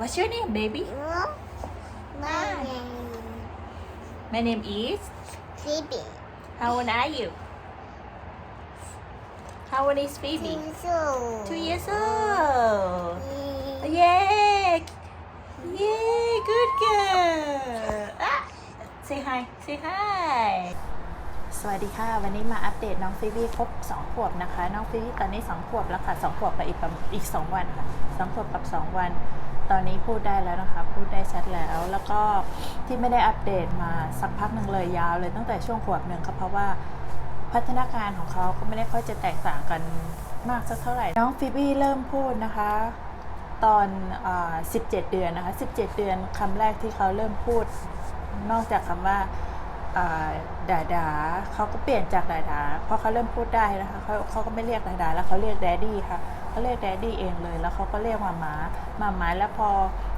What's your name, baby? My name My name is. Phoebe. How old are you? How old is Phoebe? So. Two years old. Yay! Yay! Good girl. Ah, say hi. Say hi. สวัสดีค่ะ วันนี้มาอัปเดตน้องฟิวี่ครบ2ขวบนะคะ น้องฟิวี่ตอนนี้ 2 ขวบแล้วค่ะ 2 ขวบกับอีกประมาณอีก 2 วันค่ะ 2 ขวบกับ 2 วัน ตอนนี้พูดได้แล้วนะคะ พูดได้ชัดแล้ว แล้วก็ที่ไม่ได้อัปเดตมาสักพักหนึ่งเลยยาวเลยตั้งแต่ช่วงขวบหนึ่งค่ะเพราะว่าพัฒนาการของเขาก็ไม่ได้ค่อยจะแตกต่างกันมากสักเท่าไหร่ น้องฟิวี่เริ่มพูดนะคะ ตอนอ17 เดือนนะคะ 17 เดือนคำแรกที่เขาเริ่มพูด นอกจากคำว่าอ่าด่าดาเขาก็เปลี่ยนจากด่าดาเพราะเขาเริ่มพูดได้นะคะเขาเขาก็ไม่เรียกด่าดาแล้วเขาเรียกแดดดี้ค่ะ เขาเรียกแดดดี้เองเลย แล้วเขาก็เรียกมาม้ามาม้าแล้วพอ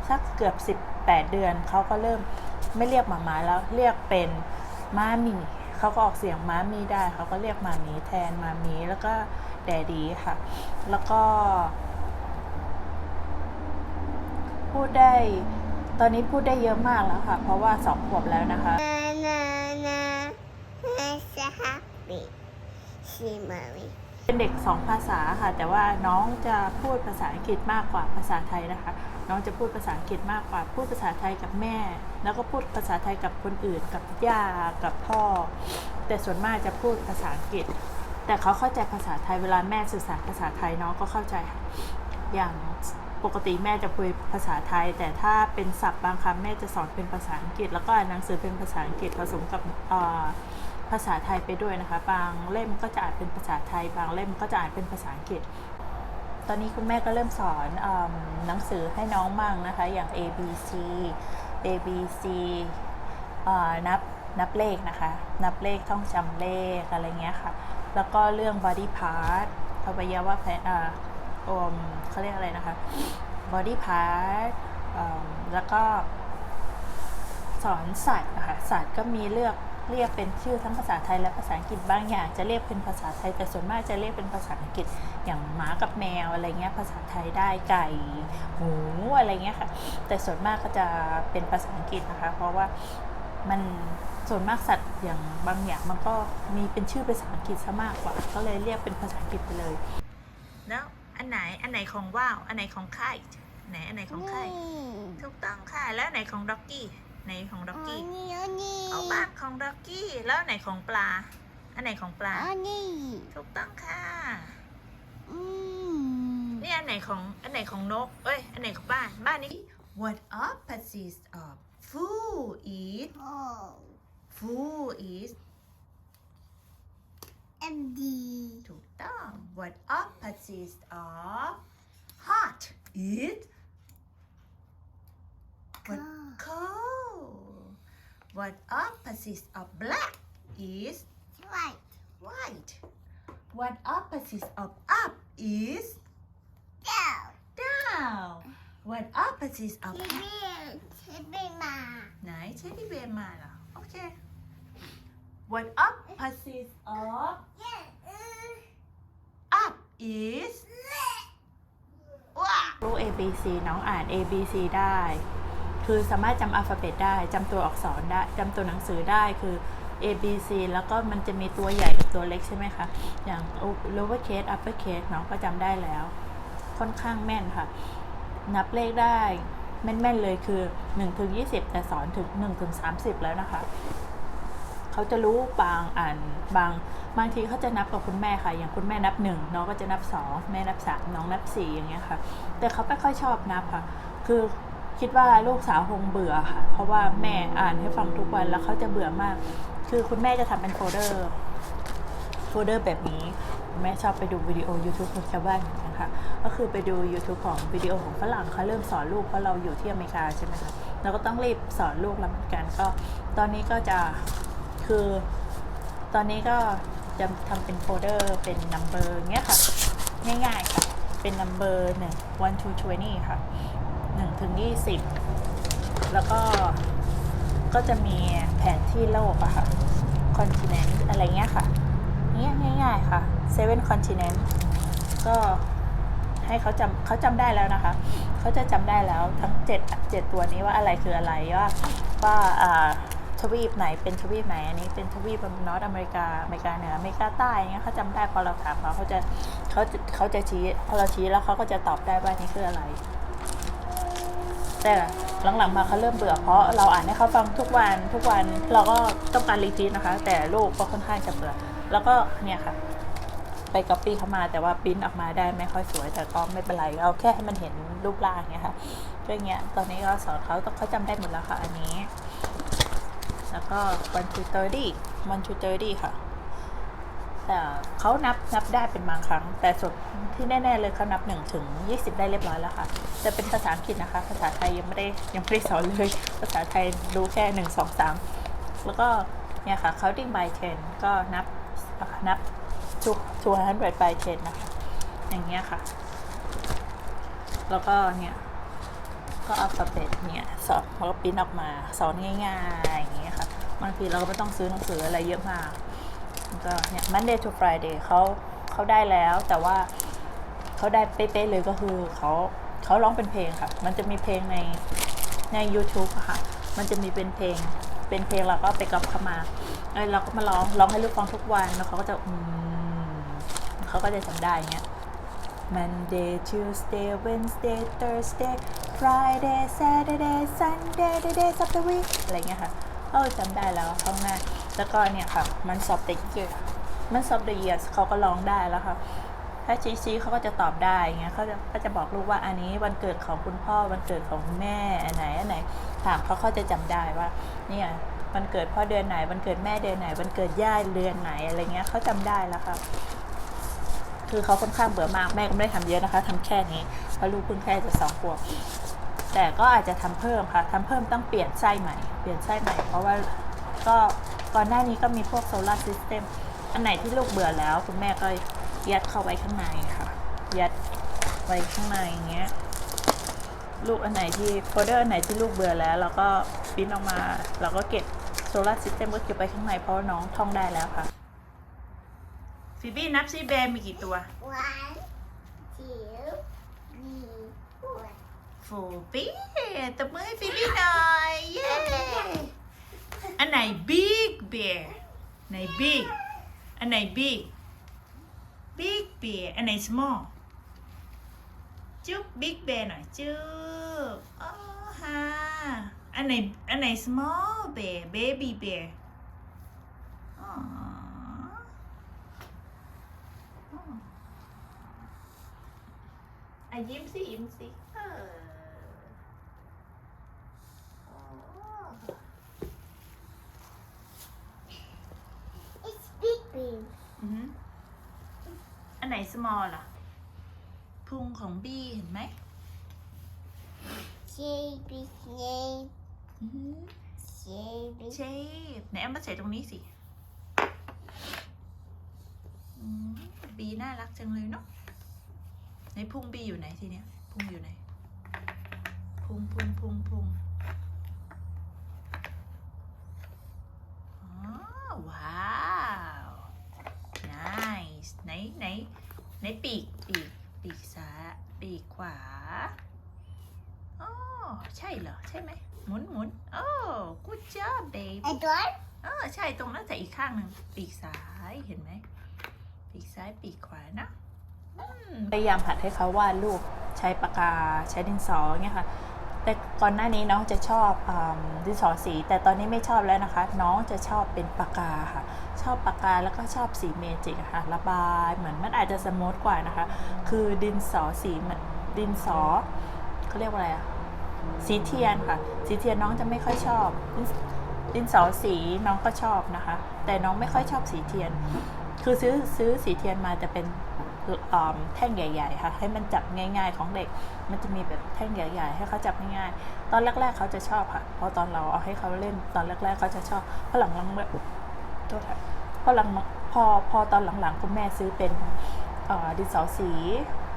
สักเกือบ 18 เดือนเขาก็เริ่มไม่เรียกมาม้าแล้วเรียกเป็นม้ามีเขาก็ออกเสียงม้ามีได้เขาก็เรียกมามีแทนมามีแล้วก็แดดดี้ค่ะ แล้วก็ พูดได้ตอนนี้พูดได้เยอะมากแล้วค่ะ เพราะว่าสองขวบแล้วนะคะ Na na na. Nice to happy. See mommy. เป็นเด็กสองภาษาค่ะ แต่ว่าน้องจะพูดภาษาอังกฤษมากกว่าภาษาไทยนะคะ น้องจะพูดภาษาอังกฤษมากกว่า พูดภาษาไทยกับแม่ แล้วก็พูดภาษาไทยกับคนอื่น กับย่า กับพ่อ แต่ส่วนมากจะพูดภาษาอังกฤษ แต่เขาเข้าใจภาษาไทย เวลาแม่สื่อสารภาษาไทยน้องก็เข้าใจ อย่างปกติแม่จะคุยภาษาไทย แต่ถ้าเป็นศัพท์บางคำแม่จะสอนเป็นภาษาอังกฤษ แล้วก็อ่านหนังสือเป็นภาษาอังกฤษผสมกับ ภาษาไทยไปด้วยนะคะ บางเล่มก็จะอ่านเป็นภาษาไทย บางเล่มก็จะอ่านเป็นภาษาอังกฤษ ตอนนี้คุณแม่ก็เริ่มสอนอหนังสือให้น้องมั่งนะคะ อย่าง A B C A B C นับนับเลขนะคะ นับเลขท่องจำเลขอะไรเงี้ยค่ะ แล้วก็เรื่อง body part อวัยวะภายอ่อมเขาเรียกอะไรนะคะ body part แล้วก็สอนสัตว์นะคะสัตว์ก็มีเลือก เรียกเป็นชื่อทั้งภาษาไทยและภาษาอังกฤษบางอย่างจะเรียกเป็นภาษาไทย แต่ส่วนมากจะเรียกเป็นภาษาอังกฤษอย่างหมากับแมวอะไรเงี้ยภาษาไทยได้ไก่หมูอะไรเงี้ยค่ะ แต่ส่วนมากก็จะเป็นภาษาอังกฤษนะคะ เพราะว่ามันส่วนมากสัตว์อย่างบางอย่างมันก็มีเป็นชื่อภาษาอังกฤษซะมากกว่า ก็เลยเรียกเป็นภาษาอังกฤษไปเลย แล้วอันไหนอันไหนของว่าวอันไหนของไข่ไหนอันไหนของไข่ถูกต้องค่ะแล้วไหนของด็อกกี้ ไหนของด็อกกี้ Oni, oni. เอาบ้านของด็อกกี้ แล้วไหนของปลา อันไหนของปลา Oni. ถูกต้องค่ะ Mm. นี่อันไหนของอันไหนของนก เอ้ย อันไหนของบ้าน บ้านนี้ What opposite of food is Oh. food is MD. ถูกต้อง What opposite of hot is What Go. cold What opposite of black is Right. white. What opposite of up is Down. down. What opposite of Chibi, chibi ma. ไหนเชที่เบียนมาเหรอโอเค What opposite of Yeah. up is ว้ารู้ A B C น้องอ่าน A B C ได้ คือสามารถจำอัลฟาเบตได้จำตัวอักษรได้จำตัวหนังสือได้คือ A B C แล้วก็มันจะมีตัวใหญ่กับตัวเล็กใช่ไหมคะ อย่าง lower case upper case น้องก็จำได้แล้ว ค่อนข้างแม่นค่ะ นับเลขได้แม่นๆเลยคือ1ถึง20 แต่สอนถึง1ถึง30 แล้วนะคะ เขาจะรู้บางอ่านบางบางทีเขาจะนับกับคุณแม่ค่ะ อย่างคุณแม่นับหนึ่งน้องก็จะนับสองแม่นับสามน้องนับสี่อย่างเงี้ยค่ะ แต่เขาไม่ค่อยชอบนับค่ะ คือ คิดว่าลูกสาวคงเบื่อค่ะ เพราะว่าแม่อ่านให้ฟังทุกวันแล้วเขาจะเบื่อมาก คือคุณแม่จะทำเป็นโฟลเดอร์โฟลเดอร์แบบนี้ แม่ชอบไปดูวิดีโอ YouTube ของชาวบ้านนะคะก็คือไปดู YouTube ของวิดีโอของฝรั่งเขาเริ่มสอนลูกเพราะเราอยู่ที่อเมริกาใช่ไหมคะเราก็ต้องรีบสอนลูกแล้วเหมือนกันก็ ตอนนี้ก็จะคือตอนนี้ก็จะทำเป็นโฟลเดอร์เป็น number เงี้ยค่ะ ง่ายๆค่ะ เป็น number หนึ่ง one to twenty ค่ะหนึ่ง ถึงยี่สิบแล้วก็ก็จะมีแผนที่โลกอะค่ะ continent อะไรเงี้ยค่ะเนี่ยง่าย ๆ ค่ะ seven continent ก็ให้เขาจำเขาจำได้แล้วนะคะ เขาจะจำได้แล้วทั้งเจ็ดเจ็ดตัวนี้ว่าอะไรคืออะไรว่าว่าอ่าทวีปไหนเป็นทวีปไหนอันนี้เป็นทวีปนอตอเมริกาอเมริกาเหนืออเมริกาใต้เงี้ยเขาจำได้พอเราถามเขาเขาจะเขาจะเขาจะชี้พอเราชี้แล้วเขาก็จะตอบได้ว่านี่คืออะไร แต่หลังๆมาเขาเริ่มเบื่อเพราะเราอ่านให้เขาฟังทุกวันทุกวันเราก็ต้องการรีพีทนะคะ แต่ลูกก็ค่อนข้างจะเบื่อแล้วก็เนี่ยค่ะ ไปก๊อปปี้เขามาแต่ว่าปิ้นออกมาได้ไม่ค่อยสวย แต่ก็ไม่เป็นไรเอาแค่ให้มันเห็นรูปร่างเงี้ยค่ะก็อย่างเงี้ยตอนนี้ก็สอนเขาต้องเขาจำได้หมดแล้วค่ะอันนี้ แล้วก็วันชูเตอร์ดี้วันชูเตอร์ดี้ค่ะ เขานับนับได้เป็นบางครั้ง แต่ส่วนที่แน่ๆเลยเขานับ1ถึง20 ได้เรียบร้อยแล้วค่ะ จะเป็นภาษาอังกฤษนะคะ ภาษาไทยยังไม่ได้ยังไม่ได้สอนเลย ภาษาไทยรู้แค่ 1 2 3 แล้วก็เนี่ยค่ะ counting by 10 ก็นับนับ two hundred by 10นะคะ อย่างเงี้ยค่ะ แล้วก็เนี่ยก็อัลฟาเบตเนี่ยสอนแล้วก็ปิ้นออกมาสอนง่ายๆอย่างเงี้ยค่ะบางทีเราก็ไม่ต้องซื้อหนังสืออะไรเยอะมาก ก็เนี่ย Monday to Friday เขาเขาได้แล้วแต่ว่าเขาได้เป๊ะๆเลยก็คือเขาเขาร้องเป็นเพลงค่ะ มันจะมีเพลงในใน YouTube ค่ะ มันจะมีเป็นเพลง เป็นเพลงเราก็ไปกอบเข้ามาแล้วเราก็มาร้องร้องให้ลูกฟังทุกวันแล้วเขาก็จะอืมเขาก็จะจำได้เงี้ย Monday Tuesday Wednesday Thursday Friday Saturday Sunday the days of the week อะไรเงี้ยค่ะ เออจำได้แล้วข้างหน้า แล้วก็เนี่ยค่ะ มันสอบ the year มันสอบ the years เขาก็ร้องได้แล้วค่ะ ถ้าชี้ชี้เขาก็จะตอบได้เงี้ยเขาจะก็จะบอกลูกว่าอันนี้วันเกิดของคุณพ่อวันเกิดของคุณแม่อันไหนอันไหนถามเขาเขาจะจำได้ว่า เนี่ยวันเกิดพ่อเดือนไหนวันเกิดแม่เดือนไหนวันเกิดย่าเดือนไหนอะไรเงี้ยเขาจำได้แล้วค่ะคือเขาค่อนข้างเบื่อมากแม่ก็ไม่ได้ทำเยอะนะคะทำแค่นี้เพราะลูกเพิ่งแค่จะสองขวบแต่ก็อาจจะทำเพิ่มค่ะทำเพิ่มต้องเปลี่ยนไส้ใหม่ เปลี่ยนไส้ใหม่ เพราะว่าก็ ก่อนหน้านี้ก็มีพวกโซลาร์ซิสเต็มอันไหนที่ลูกเบื่อแล้ว คุณแม่ก็ยัดเข้าไว้ข้างในค่ะ ยัดไว้ข้างในอย่างเงี้ย ลูกอันไหนที่โฟลเดอร์อันไหนที่ลูกเบื่อแล้วเราก็ปริ้นออกมาเราก็เก็บโซลาร์ซิสเต็มก็เก็บไว้ข้างในเพราะว่าน้องท่องได้แล้วค่ะฟิบี้นับซิแบร์มีกี่ตัว one two three four ฟูปี้ตบมือให้ฟิบี้หน่อย เย้ อันไหน big bear ไหน big อันไหน big big bear อันไหน small จุ๊บ big bear หน่อยจุ๊บอ๋อฮะอันไหนอันไหน small bear baby bear อ๋ออ๋ออะยิ้มสิยิ้มสิเอออ๋อ it's big big อือหืออันไหน small ล่ะพุงของบี้เห็นไหม shape shape อือหือ shape เชฟไหนเอามาใส่ตรงนี้สิอืมบีน่ารักจังเลยเนาะในพุงบีอยู่ไหนทีเนี้ยพุงอยู่ไหนพุงพุงพุงพุงอ๋อว้าว nice ไหนไหนไหนปีกปีกปีกซ้ายปีกขวาอ๋อใช่เหรอใช่ไหมหมุนหมุนโอ้ good job baby a door เออใช่ตรงนั้นแต่อีกข้างหนึ่งปีกซ้ายเห็นไหมปีกซ้ายปีกขวานะพยายามหัดให้เขาวาดรูปใช้ปากกาใช้ดินสอเงี้ยค่ะ แต่ก่อนหน้านี้น้องจะชอบอดินสอสี แต่ตอนนี้ไม่ชอบแล้วนะคะ น้องจะชอบเป็นปากกาค่ะ ชอบปากกาแล้วก็ชอบสีเมจิกค่ะ ระบายเหมือนมันอาจจะสมูทกว่านะคะ คือดินสอสีมันดินสอเขาเรียกว่าอะไรอะสีเทียนค่ะ สีเทียนน้องจะไม่ค่อยชอบ ดินสอสีน้องก็ชอบนะคะ แต่น้องไม่ค่อยชอบสีเทียน คือซื้อซื้อสีเทียนมาจะเป็น แท่งใหญ่ๆค่ะให้มันจับง่าย ๆ ของเด็ก มันจะมีแบบแท่งใหญ่ ๆ ให้เขาจับง่ายๆตอนแรก ๆเขาจะชอบค่ะพราะตอนเราเอาให้เขาเล่นตอนแรก ๆเขาจะชอบพอหลังๆแบบโทษค่ะพอหลังพอพอตอนหลังๆคุณแม่ซื้อเป็นดินสอสี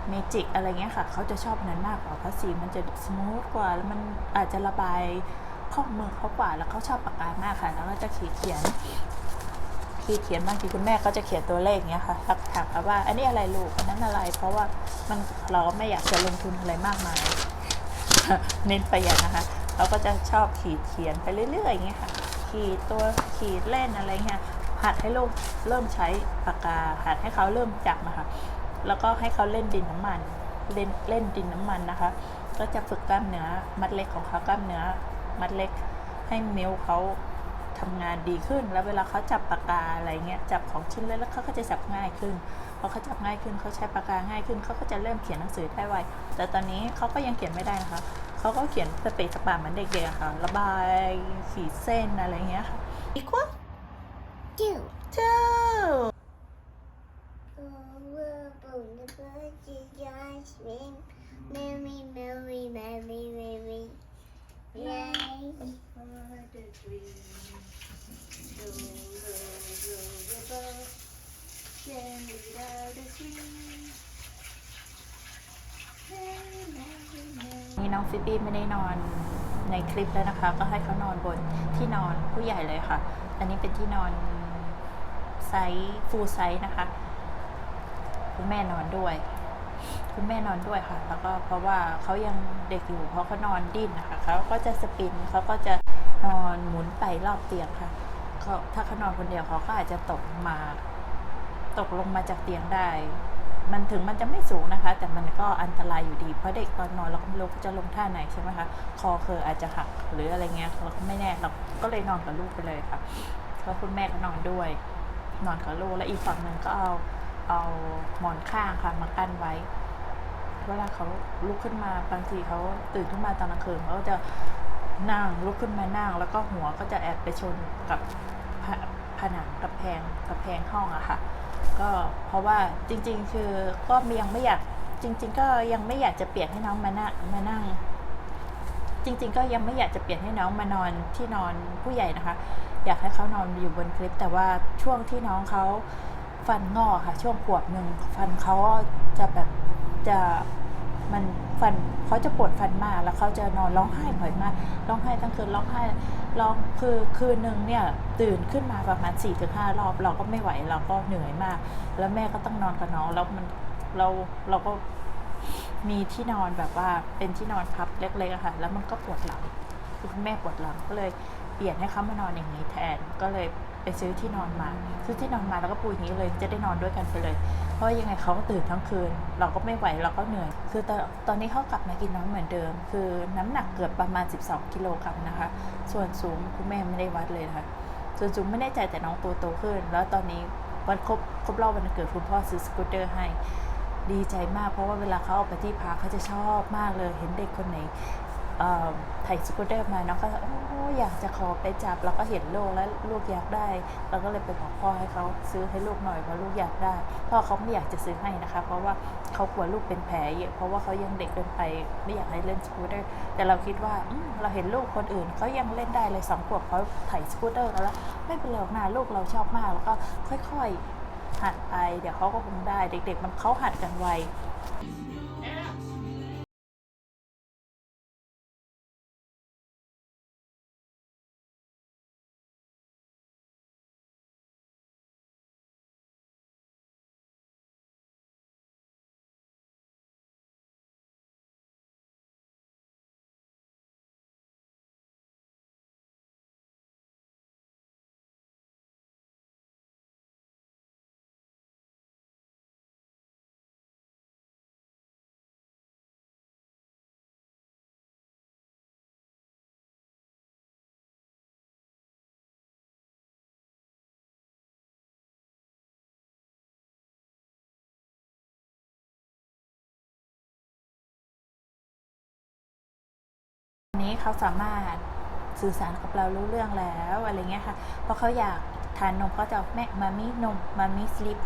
เมจิกอะไรเงี้ยค่ะ เขาจะชอบนนั้นมากกว่าเพราะสีมันจะสมูทกว่า แล้วมันอาจจะระบายข้อมือเขากว่า แล้วเขาชอบปากกามากค่ะ แล้วก็จะขีดเขียน ขีดเขียนบางทีคุณแม่ก็จะเขียนตัวเลขเงี้ยค่ะแล้วถามว่า อันนี้อะไรลูกอันนั้นอะไร เพราะว่ามันเราก็ไม่อยากจะลงทุนอะไรมากมายเน้นประหยัดนะคะ เราก็จะชอบขีดเขียนไปเรื่อยๆอย่างเงี้ยค่ะ ขีดตัวขีดเล่นอะไรเงี้ยหัดให้ลูกเริ่มใช้ปากกาหัดให้เขาเริ่มจับนะคะแล้วก็ให้เขาเล่นดินน้ำมัน เล่นเล่นดินน้ำมันนะคะ ก็จะฝึกกล้ามเนื้อมัดเล็กของเขากล้ามเนื้อมัดเล็กให้เมิวเขา ทำงานดีขึ้น แล้วเวลาเขาจับปากกาอะไรเงี้ยจับของชิ้นเล็กแล้วเขาก็จะจับง่ายขึ้นพอเขาจับง่ายขึ้นเขาใช้ปากกาง่ายขึ้นเขาก็จะเริ่มเขียนหนังสือได้ไวแต่ตอนนี้เขาก็ยังเขียนไม่ได้นะคะเขาก็เขียนสเปซสปาเหมือนเด็กๆค่ะระบายขีดเส้นอะไรเงี้ยค่ะ equal two นี่น้องฟิบี้ไม่ได้นอนในคลิปแล้วนะคะ ก็ให้เขานอนบนที่นอนผู้ใหญ่เลยค่ะ อันนี้เป็นที่นอนไซส์ฟูลไซส์นะคะ คุณแม่นอนด้วย คุณแม่นอนด้วยค่ะ แล้วก็เพราะว่าเขายังเด็กอยู่เพราะเขานอนดิ้นนะคะเขาก็จะสปินเขาก็จะนอนหมุนไปรอบเตียงค่ะเขาถ้าเขานอนคนเดียวเขาก็อาจจะตกมา ตกลงมาจากเตียงได้ มันถึงมันจะไม่สูงนะคะ แต่มันก็อันตรายอยู่ดี เพราะเด็กตอนนอนเราก็ไม่รู้จะลงท่าไหนใช่ไหมคะ คอเคออาจจะหักหรืออะไรเงี้ยเราก็ไม่แน่เราก็เลยนอนกับลูกไปเลยค่ะแล้วคุณแม่ก็นอนด้วย นอนกับลูกแล้วอีกฝั่งหนึ่งก็เอาเอาหมอนข้างค่ะมากั้นไว้ เวลาเขาลุกขึ้นมาบางทีเขาตื่นขึ้นมาตอนกลางคืนเขาจะนั่งลุกขึ้นมานั่ง แล้วก็หัวก็จะแอบไปชนกับผนังกับแพงกับแพงห้องอะค่ะ ก็เพราะว่าจริง ๆ คือก็ยังไม่อยากจริง ๆ ก็ยังไม่อยากจะเปลี่ยนให้น้องมานั่งมานั่ง จริง ๆ ก็ยังไม่อยากจะเปลี่ยนให้น้องมานอนที่นอนผู้ใหญ่นะคะ อยากให้เขานอนอยู่บนคลิป แต่ว่าช่วงที่น้องเขาฟันงอค่ะ ช่วงขวบหนึ่งฟันเขาจะแบบจะมัน ฟันเขาจะปวดฟันมากแล้วเขาจะนอนร้องไห้บ่อยมากร้องไห้ทั้งคืนร้องไห้ร้องคือคืนหนึ่งเนี่ยตื่นขึ้นมาประมาณ4ี่ถึงห้ารอบ เราก็ไม่ไหวเราก็เหนื่อยมาก แล้วแม่ก็ต้องนอนกับน้องแล้วมันเราเราก็มีที่นอนแบบว่าเป็นที่นอนพับเล็กๆอะค่ะแล้วมันก็ปวดหลังคือคุณแม่ปวดหลังก็เลยเปลี่ยนให้เขามานอนอย่างนี้แทนก็เลย ไปซื้อที่นอนมา ซื้อที่นอนมาแล้วก็ปูอย่างนี้เลยจะได้นอนด้วยกันไปเลย เพราะยังไงเขาก็ตื่นทั้งคืน เราก็ไม่ไหวเราก็เหนื่อย คือตอนตอนนี้เขากลับมากินน้ำเหมือนเดิม คือน้ำหนักเกือบประมาณ 12 กิโลกรัมนะคะ ส่วนสูงคุณแม่ไม่ได้วัดเลยนะคะส่วนสูงไม่แน่ใจแต่น้องตัวโตขึ้น แล้วตอนนี้วันครบครบรอบวันเกิดคุณพ่อซื้อสกูตเตอร์ให้ดีใจมากเพราะว่าเวลาเขาเอาไปที่พักเขาจะชอบมากเลย เห็นเด็กคนไหน ถ่ายสกูตเตอร์มาน้องก็โอ้อยากจะขอไปจับ แล้วก็เห็นลูกแล้วลูกอยากได้ เราก็เลยไปบอกพ่อให้เขาซื้อให้ลูกหน่อยเพราะลูกอยากได้ พ่อเขาไม่อยากจะซื้อให้นะคะ เพราะว่าเขากลัวลูกเป็นแผลเยอะเพราะว่าเขายังเด็กเกินไปไม่อยากให้เล่นสกูตเตอร์ แต่เราคิดว่าเราเห็นลูกคนอื่นเขายังเล่นได้เลยสองขวบเขาถ่ายสกูตเตอร์กันแล้วไม่เป็นไรหรอกนะลูกเราชอบมากแล้วก็ค่อยๆหัดไปเดี๋ยวเขาก็คงได้ เด็ก ๆ มันเขาหัดกันไว นี้เขาสามารถสื่อสารกับเรารู้เรื่องแล้วอะไรเงี้ยค่ะเพราะเขาอยากทานนมเขาจะแม่มามีนมมามีสลิป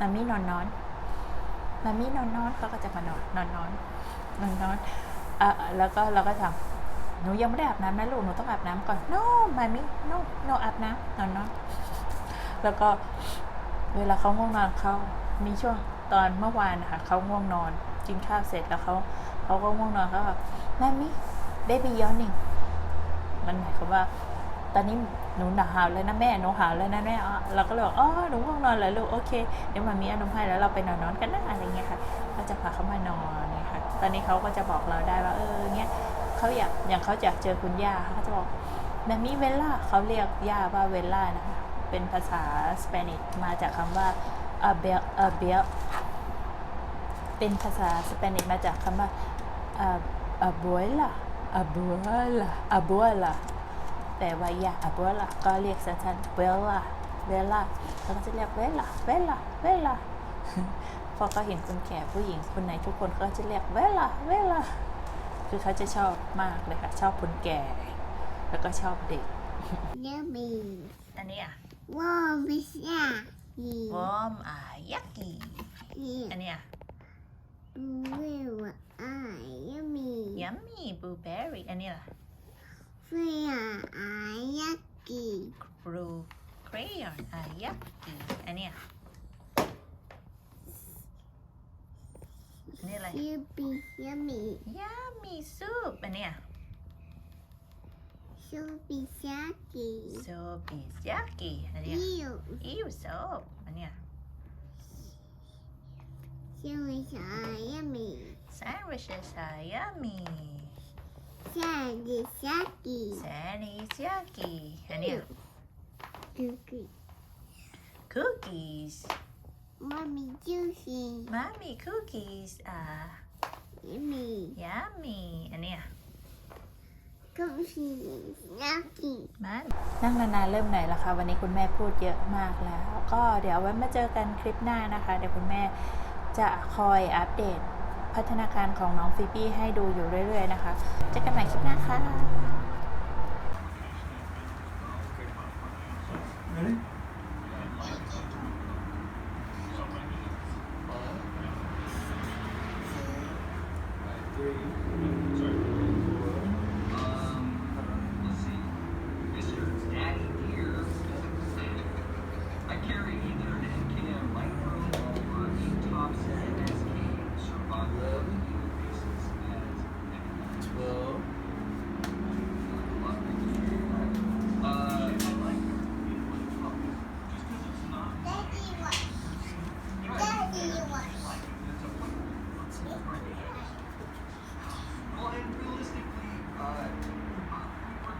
มามีนอนนอนมามีนอนนอนเขาก็จะมานอนนอนนอนนอนนอนเอ่อแล้วก็เราก็ถามหนูยังไม่ได้อาบน้ำนะลูกหนูต้องอาบน้ำก่อน no มามี่ no no อาบน้ำนอนนอนแล้วก็เวลาเขาง่วงนอนเขามีช่วงตอนเมื่อวานนะคะเขาง่วงนอนกินข้าวเสร็จแล้วเขาเขาก็ง่วงนอนเขาแบบมามี baby yawning มันหมายความว่า ตอนนี้หนูหนาวแล้วนะแม่หนูหาวแล้วนะแม่เราก็เลยบอกอ๋อหนูง่วงนอนแล้วลูกโอเคเดี๋ยวมามีอานมให้แล้วเราไปนอนนอนกันนะอะไรเงี้ยค่ะก็จะพาเขามานอนนี่ค่ะตอนนี้เขาก็จะบอกเราได้ว่าเออเงี้ยเขาอยากอย่างเขาอยากเจอคุณย่าเขาจะบอกแมมี่เวล่าเขาเรียกย่าว่าเวล่านะคะเป็นภาษาสเปนิชมาจากคำว่า a b e l a b e l เป็นภาษาสเปนิชมาจากคำว่า a- abuela abuela abuela แปล ว่าย่า abuela ก็เรียกสั้นๆ bella bella เขาก็จะเรียก bella bella bella พอเขาเห็นคนแก่ผู้หญิงคนไหนทุกคนก็จะเรียก bella bella คือเขาจะชอบมากเลยค่ะ ชอบคนแก่ แล้วก็ชอบเด็ก Yummy. อันนี้อะ Warm is that? วอมอะยักกี้ Yeah. อันนี้อะ Blue eye. Yummy. yummy blueberry อันนี้ล่ะ Fair eye. Yucky. blue crayon อ่ะยักกี้อันนี้อ่ะอันนี้อะไร Soupy. Yummy. yummy soup อันนี้อ่ะ Soupy Saki. soup is yucky อันนี้อ่ะ Ew. ew soup อันนี้อ่ะ Soupy eye. Yummy. Sandwiches are yummy Sandy Saki. sand is yucky อันนี้อะ Cookie. cookies Mommy juicy. mommy cookies are Yummy. yummy อันนี้อะ Cookie. Yucky. มันนั่งนานๆเริ่มเหนื่อยแล้วค่ะวันนี้คุณแม่พูดเยอะมากแล้ว ก็เดี๋ยวไว้มาเจอกันคลิปหน้านะคะ เดี๋ยวคุณแม่จะคอยอัปเดต พัฒนาการของน้องฟิบี้ให้ดูอยู่เรื่อย ๆ นะคะ เจอกันใหม่คลิปหน้าค่ะ Ready?